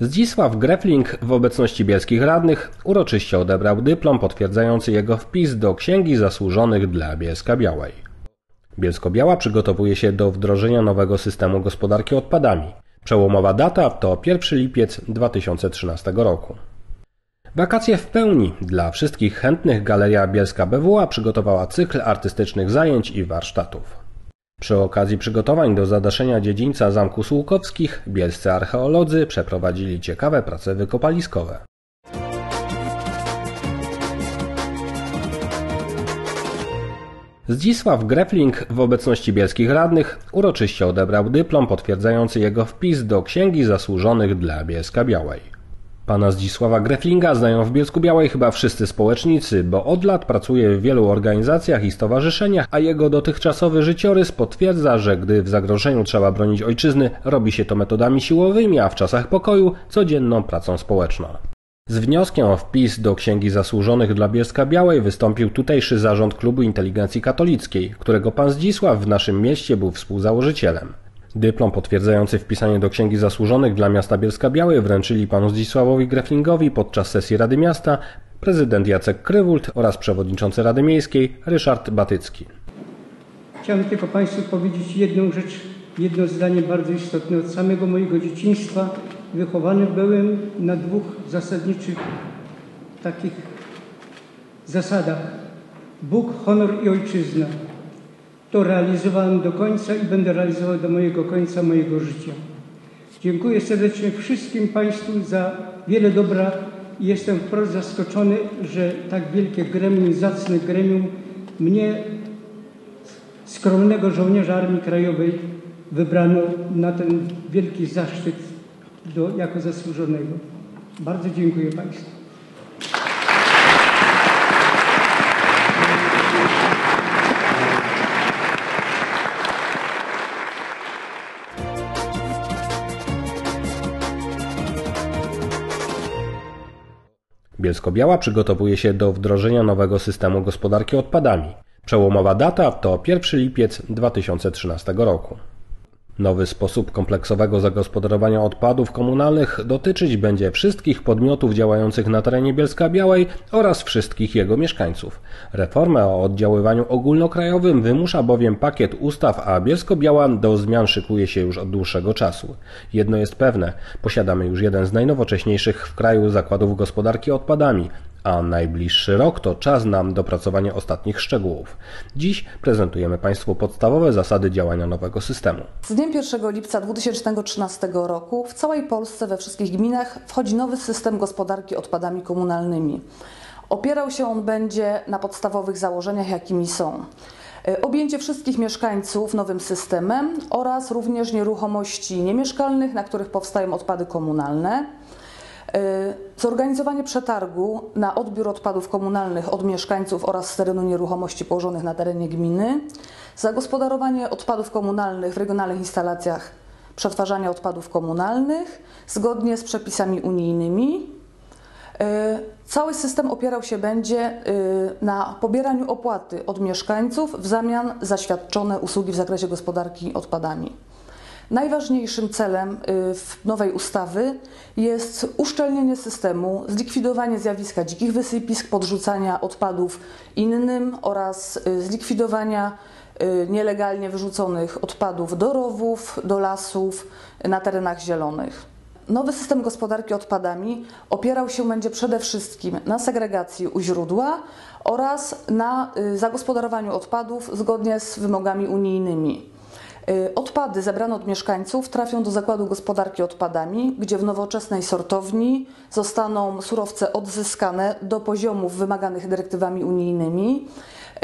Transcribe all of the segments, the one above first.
Zdzisław Grefling w obecności bielskich radnych uroczyście odebrał dyplom potwierdzający jego wpis do Księgi Zasłużonych dla Bielska Białej. Bielsko-Biała przygotowuje się do wdrożenia nowego systemu gospodarki odpadami. Przełomowa data to 1 lipiec 2013 roku. Wakacje w pełni. Dla wszystkich chętnych Galeria Bielska BWA przygotowała cykl artystycznych zajęć i warsztatów. Przy okazji przygotowań do zadaszenia dziedzińca Zamku Słukowskich bielscy archeolodzy przeprowadzili ciekawe prace wykopaliskowe. Zdzisław Grefling w obecności bielskich radnych uroczyście odebrał dyplom potwierdzający jego wpis do Księgi Zasłużonych dla Bielska Białej. Pana Zdzisława Greflinga znają w Bielsku Białej chyba wszyscy społecznicy, bo od lat pracuje w wielu organizacjach i stowarzyszeniach, a jego dotychczasowy życiorys potwierdza, że gdy w zagrożeniu trzeba bronić ojczyzny, robi się to metodami siłowymi, a w czasach pokoju codzienną pracą społeczną. Z wnioskiem o wpis do Księgi Zasłużonych dla Bielska Białej wystąpił tutejszy zarząd Klubu Inteligencji Katolickiej, którego pan Zdzisław w naszym mieście był współzałożycielem. Dyplom potwierdzający wpisanie do Księgi Zasłużonych dla miasta Bielska Białej wręczyli panu Zdzisławowi Greflingowi podczas sesji Rady Miasta prezydent Jacek Krywult oraz przewodniczący Rady Miejskiej Ryszard Batycki. Chciałem tylko Państwu powiedzieć jedną rzecz, jedno zdanie bardzo istotne. Od samego mojego dzieciństwa wychowany byłem na dwóch zasadniczych takich zasadach. Bóg, honor i ojczyzna. To realizowałem do końca i będę realizował do mojego końca mojego życia. Dziękuję serdecznie wszystkim Państwu za wiele dobra i jestem wprost zaskoczony, że tak wielkie gremium, zacne gremium mnie, skromnego żołnierza Armii Krajowej, wybrano na ten wielki zaszczyt do, jako zasłużonego. Bardzo dziękuję Państwu. Bielsko-Biała przygotowuje się do wdrożenia nowego systemu gospodarki odpadami. Przełomowa data to 1 lipiec 2013 roku. Nowy sposób kompleksowego zagospodarowania odpadów komunalnych dotyczyć będzie wszystkich podmiotów działających na terenie Bielska Białej oraz wszystkich jego mieszkańców. Reformę o oddziaływaniu ogólnokrajowym wymusza bowiem pakiet ustaw, a Bielsko-Biała do zmian szykuje się już od dłuższego czasu. Jedno jest pewne, posiadamy już jeden z najnowocześniejszych w kraju zakładów gospodarki odpadami, a najbliższy rok to czas na dopracowanie ostatnich szczegółów. Dziś prezentujemy Państwu podstawowe zasady działania nowego systemu. Z dniem 1 lipca 2013 roku w całej Polsce we wszystkich gminach wchodzi nowy system gospodarki odpadami komunalnymi. Opierał się on będzie na podstawowych założeniach, jakimi są e, objęcie wszystkich mieszkańców nowym systemem oraz również nieruchomości niemieszkalnych, na których powstają odpady komunalne zorganizowanie przetargu na odbiór odpadów komunalnych od mieszkańców oraz z terenu nieruchomości położonych na terenie gminy, zagospodarowanie odpadów komunalnych w regionalnych instalacjach przetwarzania odpadów komunalnych zgodnie z przepisami unijnymi. E, cały system opierał się będzie e, na pobieraniu opłaty od mieszkańców w zamian za świadczone usługi w zakresie gospodarki odpadami. Najważniejszym celem y, nowej ustawy jest uszczelnienie systemu, zlikwidowanie zjawiska dzikich wysypisk, podrzucania odpadów innym oraz y, zlikwidowania y, nielegalnie wyrzuconych odpadów do rowów, do lasów na terenach zielonych. Nowy system gospodarki odpadami opierał się będzie przede wszystkim na segregacji u źródła oraz na zagospodarowaniu odpadów zgodnie z wymogami unijnymi. Y, odpady zebrane od mieszkańców trafią do zakładu gospodarki odpadami, gdzie w nowoczesnej sortowni zostaną surowce odzyskane do poziomów wymaganych dyrektywami unijnymi.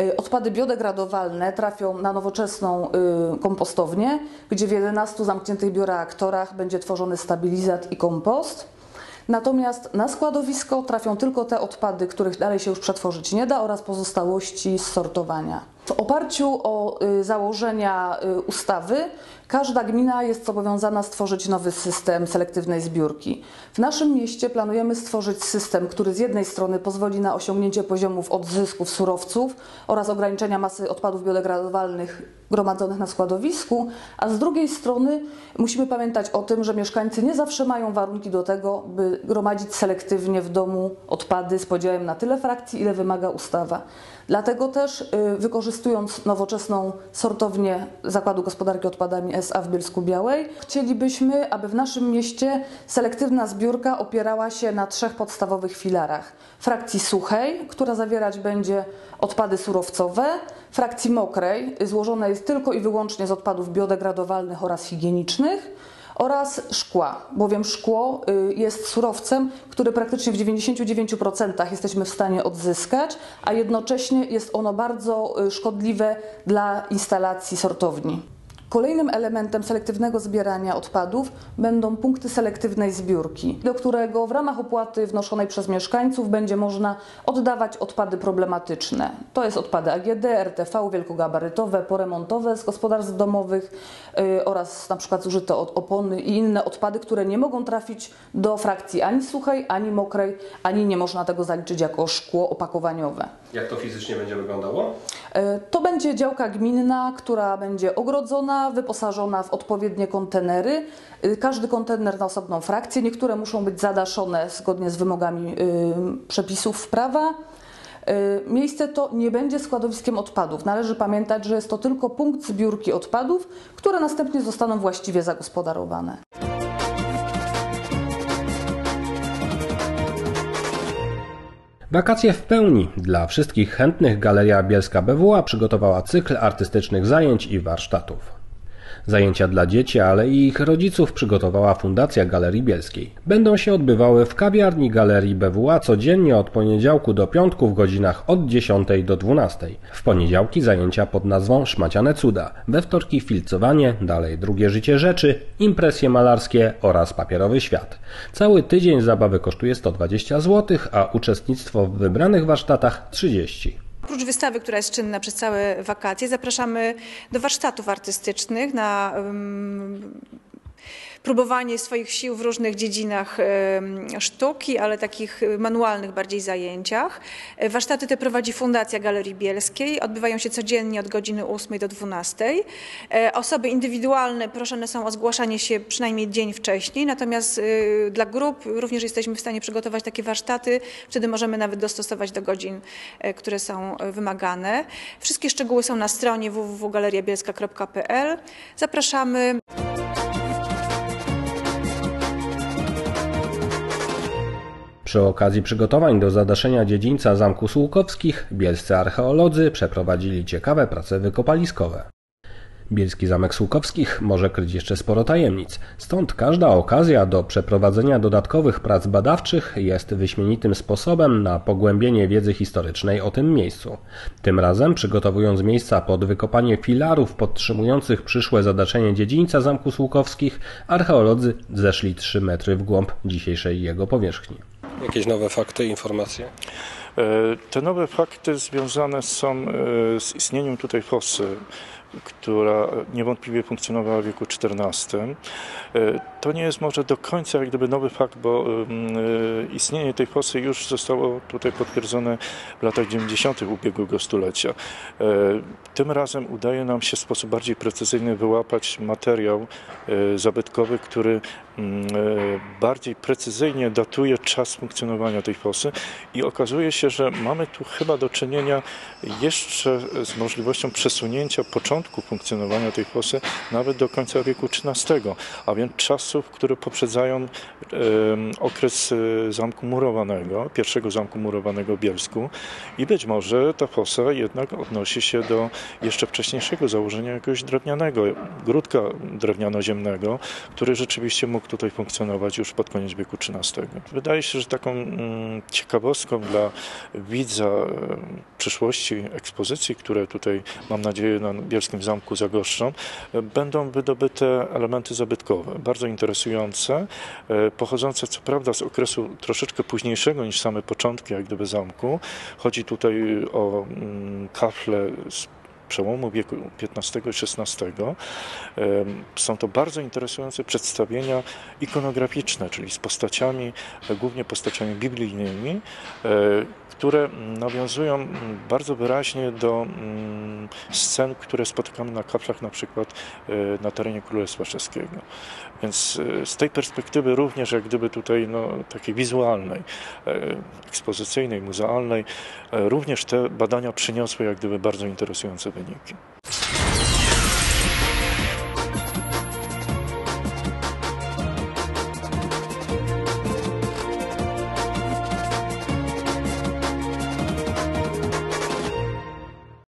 Y, odpady biodegradowalne trafią na nowoczesną y, kompostownię, gdzie w 11 zamkniętych bioreaktorach będzie tworzony stabilizat i kompost. Natomiast na składowisko trafią tylko te odpady, których dalej się już przetworzyć nie da oraz pozostałości z sortowania. W oparciu o y, założenia y, ustawy Każda gmina jest zobowiązana stworzyć nowy system selektywnej zbiórki. W naszym mieście planujemy stworzyć system, który z jednej strony pozwoli na osiągnięcie poziomów odzysków surowców oraz ograniczenia masy odpadów biodegradowalnych gromadzonych na składowisku, a z drugiej strony musimy pamiętać o tym, że mieszkańcy nie zawsze mają warunki do tego, by gromadzić selektywnie w domu odpady z podziałem na tyle frakcji, ile wymaga ustawa. Dlatego też y, wykorzystując nowoczesną sortownię Zakładu Gospodarki Odpadami SA w Bielsku Białej, chcielibyśmy, aby w naszym mieście selektywna zbiórka opierała się na trzech podstawowych filarach. Frakcji suchej, która zawierać będzie odpady surowcowe, frakcji mokrej, złożona jest tylko i wyłącznie z odpadów biodegradowalnych oraz higienicznych, oraz szkła, bowiem szkło y, jest surowcem, który praktycznie w 99% jesteśmy w stanie odzyskać, a jednocześnie jest ono bardzo y, szkodliwe dla instalacji sortowni. Kolejnym elementem selektywnego zbierania odpadów będą punkty selektywnej zbiórki, do którego w ramach opłaty wnoszonej przez mieszkańców będzie można oddawać odpady problematyczne. To jest odpady AGD, RTV, wielkogabarytowe, poremontowe z gospodarstw domowych yy, oraz na przykład zużyte od opony i inne odpady, które nie mogą trafić do frakcji ani suchej, ani mokrej, ani nie można tego zaliczyć jako szkło opakowaniowe. Jak to fizycznie będzie wyglądało? Yy, to będzie działka gminna, która będzie ogrodzona, wyposażona w odpowiednie kontenery. Y, każdy kontener na osobną frakcję. Niektóre muszą być zadaszone zgodnie z wymogami y, przepisów prawa. Y, miejsce to nie będzie składowiskiem odpadów. Należy pamiętać, że jest to tylko punkt zbiórki odpadów, które następnie zostaną właściwie zagospodarowane. Wakacje w pełni. Dla wszystkich chętnych Galeria Bielska BWA przygotowała cykl artystycznych zajęć i warsztatów. Zajęcia dla dzieci, ale i ich rodziców przygotowała Fundacja Galerii Bielskiej. Będą się odbywały w kawiarni Galerii BWA codziennie od poniedziałku do piątku w godzinach od 10 do 12. W poniedziałki zajęcia pod nazwą Szmaciane Cuda, we wtorki filcowanie, dalej drugie życie rzeczy, impresje malarskie oraz papierowy świat. Cały tydzień zabawy kosztuje 120 zł, a uczestnictwo w wybranych warsztatach 30. Oprócz wystawy, która jest czynna przez całe wakacje, zapraszamy do warsztatów artystycznych na próbowanie swoich sił w różnych dziedzinach sztuki, ale takich manualnych bardziej zajęciach. E, warsztaty te prowadzi Fundacja Galerii Bielskiej. Odbywają się codziennie od godziny 8 do 12. E, osoby indywidualne proszone są o zgłaszanie się przynajmniej dzień wcześniej, natomiast e, dla grup również jesteśmy w stanie przygotować takie warsztaty. Wtedy możemy nawet dostosować do godzin, które są wymagane. Wszystkie szczegóły są na stronie www.galeriabielska.pl. Zapraszamy. Przy okazji przygotowań do zadaszenia dziedzińca Zamku Słukowskich bielscy archeolodzy przeprowadzili ciekawe prace wykopaliskowe. Bielski Zamek Słukowskich może kryć jeszcze sporo tajemnic, stąd każda okazja do przeprowadzenia dodatkowych prac badawczych jest wyśmienitym sposobem na pogłębienie wiedzy historycznej o tym miejscu. Tym razem, przygotowując miejsca pod wykopanie filarów podtrzymujących przyszłe zadaczenie dziedzińca Zamku Słukowskich, archeolodzy zeszli 3 metry w głąb dzisiejszej jego powierzchni. Jakieś nowe fakty, informacje? E, te nowe fakty związane są e, z istnieniem tutaj fosy która niewątpliwie funkcjonowała w wieku XIV. E, to nie jest może do końca jak gdyby nowy fakt, bo e, istnienie tej fosy już zostało tutaj potwierdzone w latach 90. ubiegłego stulecia. E, tym razem udaje nam się w sposób bardziej precyzyjny wyłapać materiał zabytkowy, który bardziej precyzyjnie datuje czas funkcjonowania tej fosy i okazuje się, że mamy tu chyba do czynienia jeszcze z możliwością przesunięcia początku początku funkcjonowania tej fosy nawet do końca wieku XIII, a więc czasów, które poprzedzają okres e, zamku murowanego, pierwszego zamku murowanego w Bielsku i być może ta fosa jednak odnosi się do jeszcze wcześniejszego założenia jakiegoś drewnianego, grudka drewniano-ziemnego, który rzeczywiście mógł tutaj funkcjonować już pod koniec wieku XIII. Wydaje się, że taką mm, ciekawostką dla widza przyszłości ekspozycji, które tutaj mam nadzieję na W Zamku Zagoszczą, będą wydobyte elementy zabytkowe, bardzo interesujące, e, pochodzące co prawda z okresu troszeczkę późniejszego niż same początki jak gdyby zamku. Chodzi tutaj o mm, kafle z przełomu wieku XV i XVI. Em, Są to bardzo interesujące przedstawienia ikonograficzne, czyli z postaciami, głównie postaciami biblijnymi, e, które nawiązują bardzo wyraźnie do mm, scen, które spotykamy na kaplach na przykład e, na terenie Królestwa Czeskiego. Więc e, z tej perspektywy również jak gdyby tutaj no, takiej wizualnej, ekspozycyjnej, muzealnej, również te badania przyniosły jak gdyby bardzo interesujące 的眼睛